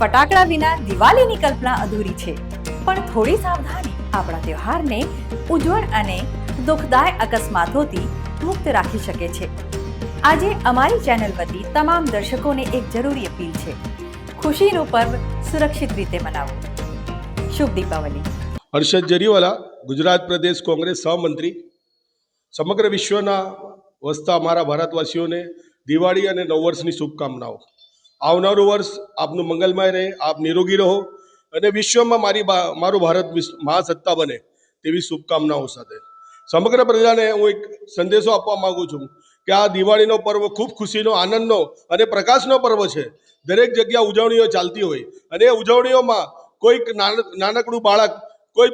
ફટાકડા વિના દિવાળીની કલ્પના અધૂરી છે. પણ થોડી સાવધાની આપણા તહેવારને ઉજ્જવળ અને દુઃખદાય અકસ્માતોથી મુક્ત રાખી શકે છે. આજે અમારી ચેનલ વતી તમામ દર્શકોને એક જરૂરી અપીલ છે. ખુશીનું પર્વ સુરક્ષિત રીતે મનાવો. શુભ દીપાવલી. હર્ષદ જરીવાલા, ગુજરાત પ્રદેશ કોંગ્રેસ સહમંત્રી. સમગ્ર વિશ્વના વસતા અમારા ભારતવાસીઓને દિવાળી અને નવ વર્ષની શુભકામનાઓ. આવનારું વર્ષ આપનું મંગલમય રહે, આપ નિરોગી રહો અને વિશ્વમાં મારી મારું ભારત મહાસત્તા બને તેવી શુભકામનાઓ સાથે. સમગ્ર પ્રજાને હું એક સંદેશો આપવા માગું છું કે આ દિવાળીનો પર્વ ખૂબ ખુશીનો, આનંદનો અને પ્રકાશનો પર્વ છે. દરેક જગ્યા ઉજવણીઓ ચાલતી હોય અને એ ઉજવણીઓમાં કોઈક નાન- નાનકડું બાળક, કોઈ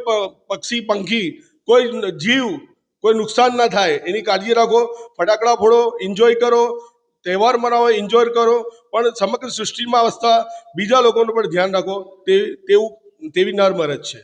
પક્ષી, પંખી, કોઈ જીવ, કોઈ નુકસાન ના થાય એની કાળજી રાખો, ફટાકડા ફોડો એન્જોય કરો તહેવાર મનાવો એન્જોય કરો, પણ સમગ્ર સૃષ્ટિમાં વસતા બીજા લોકોનું પણ ધ્યાન રાખો, તે તેવું તેવી નરમરજ છે.